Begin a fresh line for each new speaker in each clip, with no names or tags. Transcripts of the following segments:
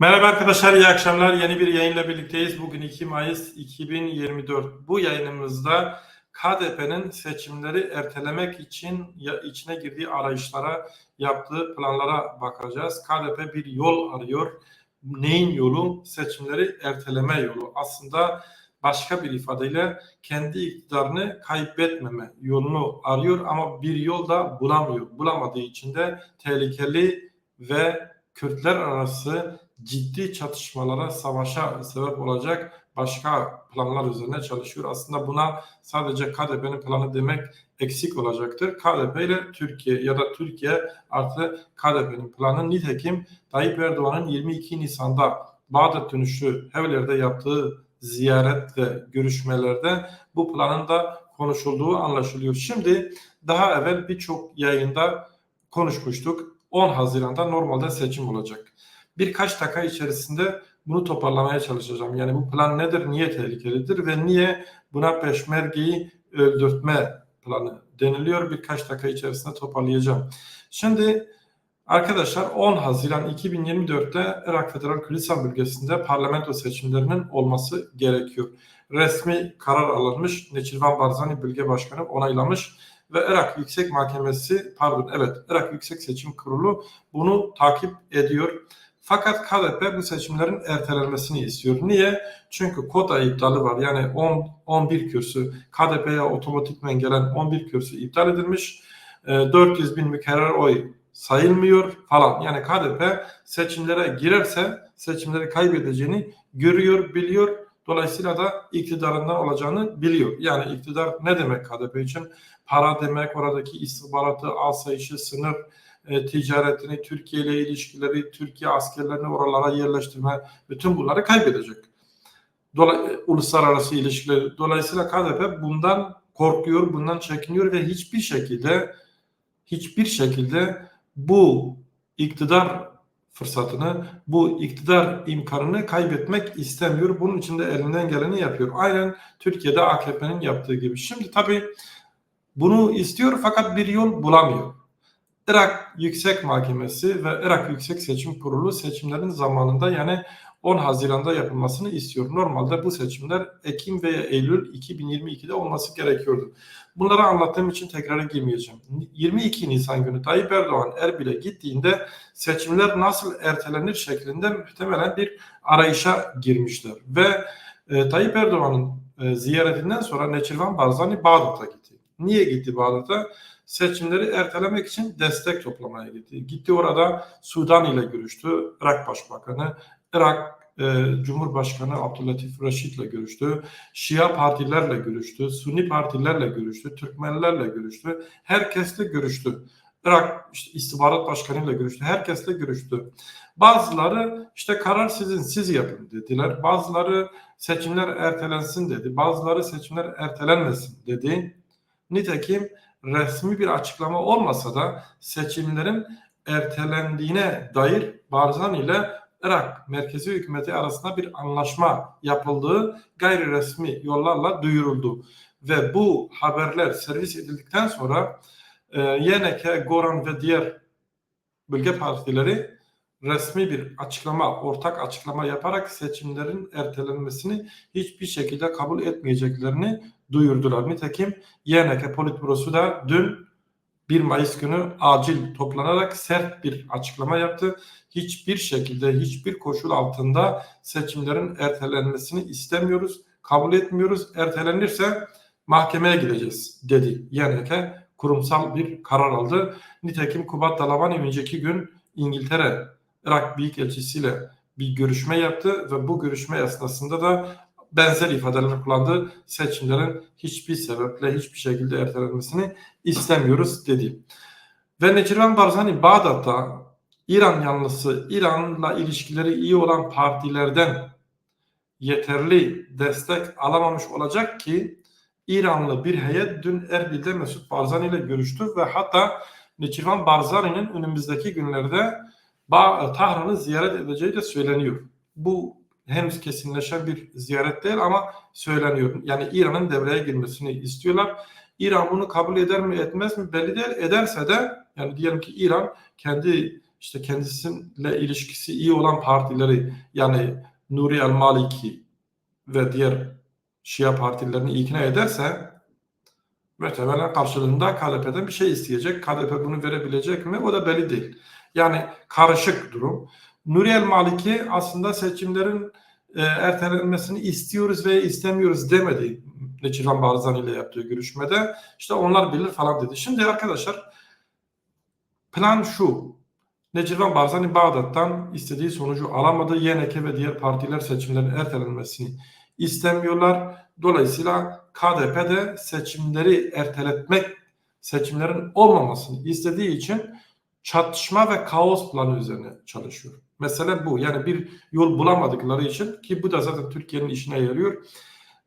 Merhaba arkadaşlar, iyi akşamlar. Yeni bir yayınla birlikteyiz. Bugün 2 Mayıs 2024. Bu yayınımızda KDP'nin seçimleri ertelemek için içine girdiği arayışlara, yaptığı planlara bakacağız. KDP bir yol arıyor. Neyin yolu? Seçimleri erteleme yolu. Aslında başka bir ifadeyle kendi iktidarını kaybetmeme yolunu arıyor ama bir yol da bulamıyor. Bulamadığı için de tehlikeli ve Kürtler arası ciddi çatışmalara, savaşa sebep olacak başka planlar üzerine çalışıyor. Aslında buna sadece KDP'nin planı demek eksik olacaktır. KDP ile Türkiye ya da Türkiye artı KDP'nin planı nitekim Tayyip Erdoğan'ın 22 Nisan'da Bağdat dönüşü Hevler'de yaptığı ziyaret ve görüşmelerde bu planın da konuşulduğu anlaşılıyor. Şimdi daha evvel birçok yayında konuşmuştuk. 10 Haziran'da normalde seçim olacak birkaç dakika içerisinde bunu toparlamaya çalışacağım. Yani bu plan nedir, niye tehlikelidir ve niye buna peşmergeyi öldürtme planı deniliyor. Birkaç dakika içerisinde toparlayacağım. Şimdi arkadaşlar 10 Haziran 2024'te Irak Federal Kürdistan bölgesinde parlamento seçimlerinin olması gerekiyor. Resmi karar alınmış. Neçirvan Barzani bölge başkanı onaylamış ve Irak Yüksek Mahkemesi pardon evet Irak Yüksek Seçim Kurulu bunu takip ediyor. Fakat KDP bu seçimlerin ertelenmesini istiyor. Niye? Çünkü kota iptali var. Yani 10 11 kürsü KDP'ye otomatikmen gelen 11 kürsü iptal edilmiş. E, 400 bin mükerrer oy sayılmıyor falan. Yani KDP seçimlere girerse seçimleri kaybedeceğini görüyor, biliyor. Dolayısıyla da iktidarından olacağını biliyor. Yani iktidar ne demek KDP için? Para demek, oradaki istihbaratı, asayişi, sınır, e, ticaretini, Türkiye ile ilişkileri, Türkiye askerlerini oralara yerleştirme, bütün bunları kaybedecek. Dolay, uluslararası ilişkileri. Dolayısıyla KDP bundan korkuyor, bundan çekiniyor ve hiçbir şekilde hiçbir şekilde bu iktidar fırsatını, bu iktidar imkanını kaybetmek istemiyor. Bunun için de elinden geleni yapıyor. Aynen Türkiye'de AKP'nin yaptığı gibi. Şimdi tabii bunu istiyor fakat bir yol bulamıyor. Irak Yüksek Mahkemesi ve Irak Yüksek Seçim Kurulu seçimlerin zamanında yani 10 Haziran'da yapılmasını istiyor. Normalde bu seçimler Ekim veya Eylül 2022'de olması gerekiyordu. Bunları anlattığım için tekrar girmeyeceğim. 22 Nisan günü Tayyip Erdoğan Erbil'e gittiğinde seçimler nasıl ertelenir şeklinde muhtemelen bir arayışa girmişler. Ve e, Tayyip Erdoğan'ın e, ziyaretinden sonra Neçirvan Barzani Bağdat'a gitti. Niye gitti Bağdat'a? Seçimleri ertelemek için destek toplamaya gitti. Gitti orada Sudan ile görüştü. Irak Başbakanı, Irak e, Cumhurbaşkanı Abdülatif Reşit ile görüştü. Şia partilerle görüştü. Sunni partilerle görüştü. Türkmenlerle görüştü. Herkesle görüştü. Irak işte istihbarat başkanı ile görüştü. Herkesle görüştü. Bazıları işte karar sizin siz yapın dediler. Bazıları seçimler ertelensin dedi. Bazıları seçimler ertelenmesin dedi. Nitekim resmi bir açıklama olmasa da seçimlerin ertelendiğine dair Barzan ile Irak merkezi hükümeti arasında bir anlaşma yapıldığı gayri resmi yollarla duyuruldu. Ve bu haberler servis edildikten sonra e, YNK, Goran ve diğer bölge partileri resmi bir açıklama, ortak açıklama yaparak seçimlerin ertelenmesini hiçbir şekilde kabul etmeyeceklerini duyurdular. Nitekim YNK Politbürosu da dün 1 Mayıs günü acil toplanarak sert bir açıklama yaptı. Hiçbir şekilde, hiçbir koşul altında seçimlerin ertelenmesini istemiyoruz, kabul etmiyoruz. Ertelenirse mahkemeye gideceğiz dedi YNK. Kurumsal bir karar aldı. Nitekim Kubat Dalabani önceki gün İngiltere Irak Büyükelçisi ile bir görüşme yaptı ve bu görüşme esnasında da benzer ifadeler kullandı. Seçimlerin hiçbir sebeple hiçbir şekilde ertelenmesini istemiyoruz dedi. Ve Necirvan Barzani Bağdat'ta İran yanlısı, İran'la ilişkileri iyi olan partilerden yeterli destek alamamış olacak ki İranlı bir heyet dün Erbil'de Mesut Barzani ile görüştü ve hatta Necirvan Barzani'nin önümüzdeki günlerde Tahran'ı ziyaret edeceği de söyleniyor. Bu henüz kesinleşen bir ziyaret değil ama söyleniyor. Yani İran'ın devreye girmesini istiyorlar. İran bunu kabul eder mi etmez mi belli değil. Ederse de yani diyelim ki İran kendi işte kendisiyle ilişkisi iyi olan partileri yani Nuri El Maliki ve diğer Şia partilerini ikna ederse muhtemelen karşılığında KDP'den bir şey isteyecek. KDP bunu verebilecek mi? O da belli değil. Yani karışık durum. Nuri El Maliki aslında seçimlerin e, ertelenmesini istiyoruz ve istemiyoruz demedi. Necirvan Barzani ile yaptığı görüşmede. İşte onlar bilir falan dedi. Şimdi arkadaşlar plan şu. Necirvan Barzani Bağdat'tan istediği sonucu alamadı. YNK ve diğer partiler seçimlerin ertelenmesini istemiyorlar. Dolayısıyla KDP de seçimleri erteletmek, seçimlerin olmamasını istediği için çatışma ve kaos planı üzerine çalışıyor. Mesele bu. Yani bir yol bulamadıkları için ki bu da zaten Türkiye'nin işine yarıyor.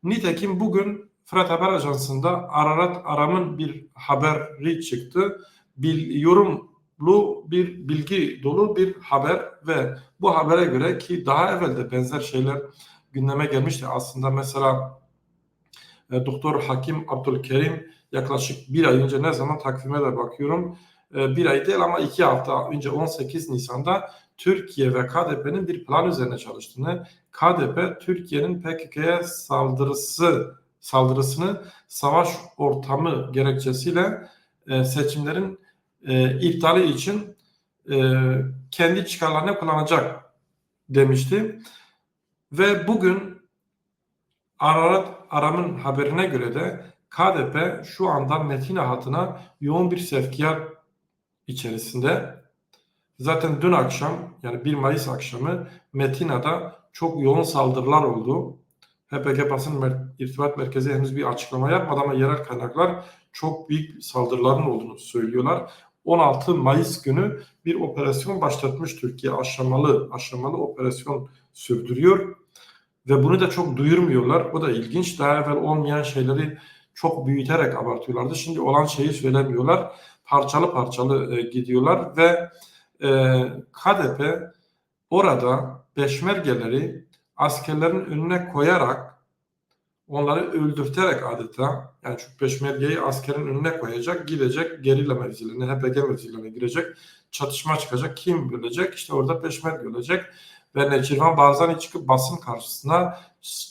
Nitekim bugün Fırat Haber Ajansı'nda Ararat Aram'ın bir haberi çıktı. Bir yorumlu bir bilgi dolu bir haber ve bu habere göre ki daha evvel de benzer şeyler gündeme gelmişti. Aslında mesela e, Doktor Hakim Abdülkerim yaklaşık bir ay önce ne zaman takvime de bakıyorum. E, bir ay değil ama iki hafta önce 18 Nisan'da Türkiye ve KDP'nin bir plan üzerine çalıştığını, KDP Türkiye'nin PKK'ya saldırısı saldırısını savaş ortamı gerekçesiyle e, seçimlerin e, iptali için e, kendi çıkarlarını kullanacak demişti. Ve bugün Ararat Aram'ın haberine göre de KDP şu anda Metin hatına yoğun bir sevkiyat içerisinde. Zaten dün akşam yani 1 Mayıs akşamı Metina'da çok yoğun saldırılar oldu. HPG basın mer- irtibat merkezi henüz bir açıklama yapmadı ama yerel kaynaklar çok büyük saldırıların olduğunu söylüyorlar. 16 Mayıs günü bir operasyon başlatmış Türkiye aşamalı aşamalı operasyon sürdürüyor ve bunu da çok duyurmuyorlar. O da ilginç. Daha evvel olmayan şeyleri çok büyüterek abartıyorlardı. Şimdi olan şeyi söylemiyorlar. Parçalı parçalı e, gidiyorlar ve e, KDP orada peşmergeleri askerlerin önüne koyarak onları öldürterek adeta yani çünkü peşmergeyi askerin önüne koyacak gidecek gerilla mevzilerine HPG mevzilerine girecek çatışma çıkacak kim ölecek? İşte orada peşmerge ölecek ve Necirvan Barzani çıkıp basın karşısına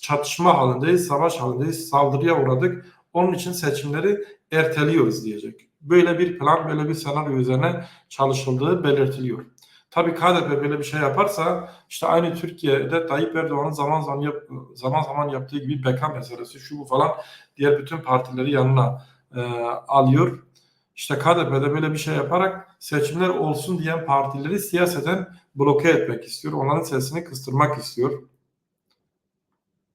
çatışma halindeyiz savaş halindeyiz saldırıya uğradık onun için seçimleri erteliyoruz diyecek. Böyle bir plan böyle bir senaryo üzerine çalışıldığı belirtiliyor. Tabii KDP böyle bir şey yaparsa işte aynı Türkiye'de Tayyip Erdoğan'ın zaman zaman yap, zaman zaman yaptığı gibi beka meselesi şu bu falan diğer bütün partileri yanına e, alıyor. İşte KDP'de böyle bir şey yaparak seçimler olsun diyen partileri siyaseten bloke etmek istiyor. Onların sesini kıstırmak istiyor.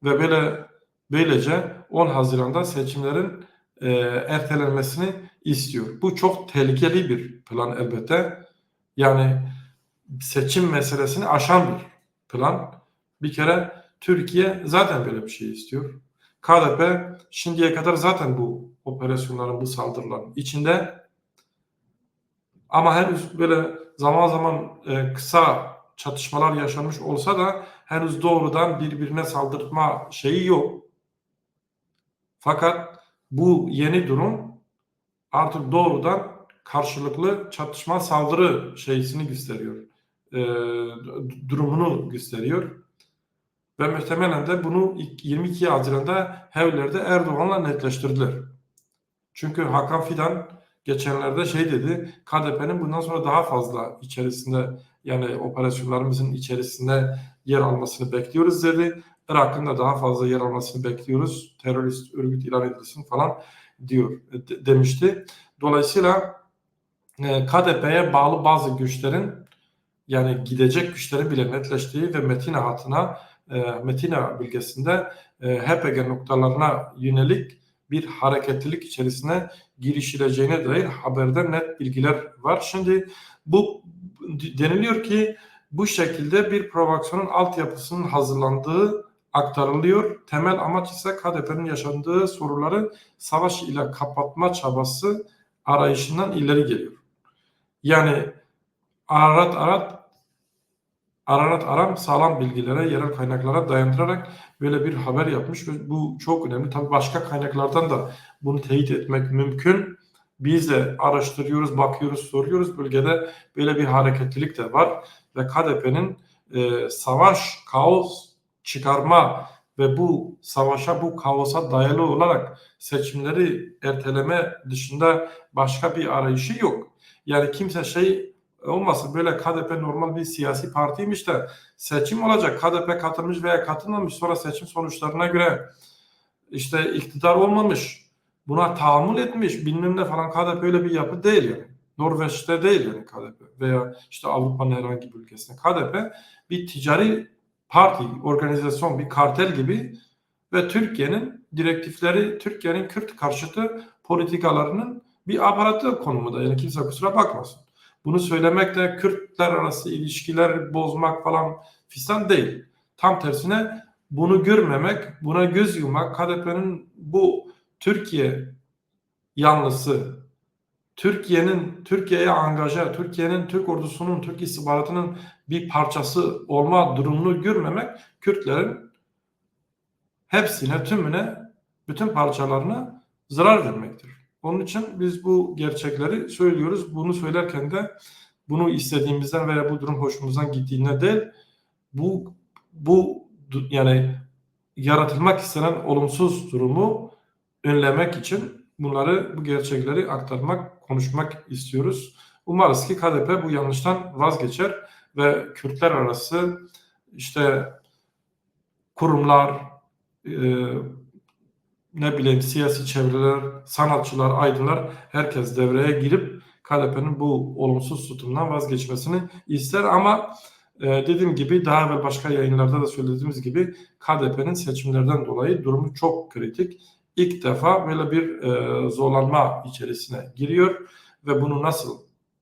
Ve böyle böylece 10 Haziran'da seçimlerin e, ertelenmesini istiyor. Bu çok tehlikeli bir plan elbette. Yani seçim meselesini aşan bir plan. Bir kere Türkiye zaten böyle bir şey istiyor. KDP şimdiye kadar zaten bu operasyonların, bu saldırıların içinde ama henüz böyle zaman zaman e, kısa çatışmalar yaşanmış olsa da henüz doğrudan birbirine saldırma şeyi yok. Fakat bu yeni durum artık doğrudan karşılıklı çatışma saldırı şeysini gösteriyor. E, durumunu gösteriyor. Ve muhtemelen de bunu 22 Haziran'da Hevler'de Erdoğan'la netleştirdiler. Çünkü Hakan Fidan geçenlerde şey dedi, KDP'nin bundan sonra daha fazla içerisinde yani operasyonlarımızın içerisinde yer almasını bekliyoruz dedi. Irak'ın da daha fazla yer almasını bekliyoruz. Terörist örgüt ilan edilsin falan diyor de, demişti. Dolayısıyla e, KDP'ye bağlı bazı güçlerin yani gidecek güçlerin bile netleştiği ve Metina hatına e, Metina bölgesinde e, HPG noktalarına yönelik bir hareketlilik içerisine girişileceğine dair haberde net bilgiler var. Şimdi bu deniliyor ki bu şekilde bir provokasyonun altyapısının hazırlandığı aktarılıyor. Temel amaç ise KDP'nin yaşandığı soruları savaş ile kapatma çabası arayışından ileri geliyor. Yani Ararat Arat Ararat Aram sağlam bilgilere, yerel kaynaklara dayandırarak böyle bir haber yapmış ve bu çok önemli. Tabii başka kaynaklardan da bunu teyit etmek mümkün. Biz de araştırıyoruz, bakıyoruz, soruyoruz. Bölgede böyle bir hareketlilik de var ve KDP'nin e, savaş, kaos çıkarma ve bu savaşa, bu kaosa dayalı olarak seçimleri erteleme dışında başka bir arayışı yok. Yani kimse şey olmasın böyle KDP normal bir siyasi partiymiş de seçim olacak. KDP katılmış veya katılmamış sonra seçim sonuçlarına göre işte iktidar olmamış. Buna tahammül etmiş bilmem ne falan KDP öyle bir yapı değil yani. Norveç'te değil yani KDP veya işte Avrupa'nın herhangi bir ülkesinde. KDP bir ticari parti, organizasyon, bir kartel gibi ve Türkiye'nin direktifleri, Türkiye'nin Kürt karşıtı politikalarının bir aparatı konumunda. Yani kimse kusura bakmasın. Bunu söylemek de Kürtler arası ilişkiler bozmak falan fistan değil. Tam tersine bunu görmemek, buna göz yumak, KDP'nin bu Türkiye yanlısı, Türkiye'nin Türkiye'ye angaja, Türkiye'nin Türk ordusunun, Türk istihbaratının bir parçası olma durumunu görmemek Kürtlerin hepsine, tümüne, bütün parçalarına zarar vermektir. Onun için biz bu gerçekleri söylüyoruz. Bunu söylerken de bunu istediğimizden veya bu durum hoşumuzdan gittiğinde değil, bu bu yani yaratılmak istenen olumsuz durumu önlemek için bunları, bu gerçekleri aktarmak, konuşmak istiyoruz. Umarız ki KDP bu yanlıştan vazgeçer ve Kürtler arası işte kurumlar, e, ne bileyim siyasi çevreler, sanatçılar, aydınlar herkes devreye girip KDP'nin bu olumsuz tutumdan vazgeçmesini ister ama e, dediğim gibi daha evvel başka yayınlarda da söylediğimiz gibi KDP'nin seçimlerden dolayı durumu çok kritik. İlk defa böyle bir e, zorlanma içerisine giriyor ve bunu nasıl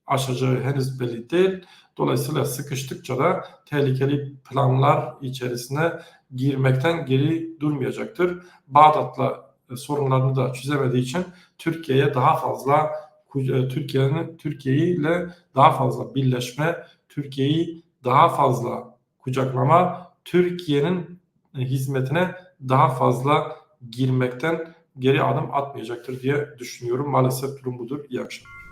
aşacağı henüz belli değil. Dolayısıyla sıkıştıkça da tehlikeli planlar içerisine girmekten geri durmayacaktır. Bağdat'la e, sorunlarını da çözemediği için Türkiye'ye daha fazla e, Türkiye'nin Türkiye ile daha fazla birleşme, Türkiye'yi daha fazla kucaklama, Türkiye'nin e, hizmetine daha fazla girmekten geri adım atmayacaktır diye düşünüyorum. Maalesef durum budur. İyi akşamlar.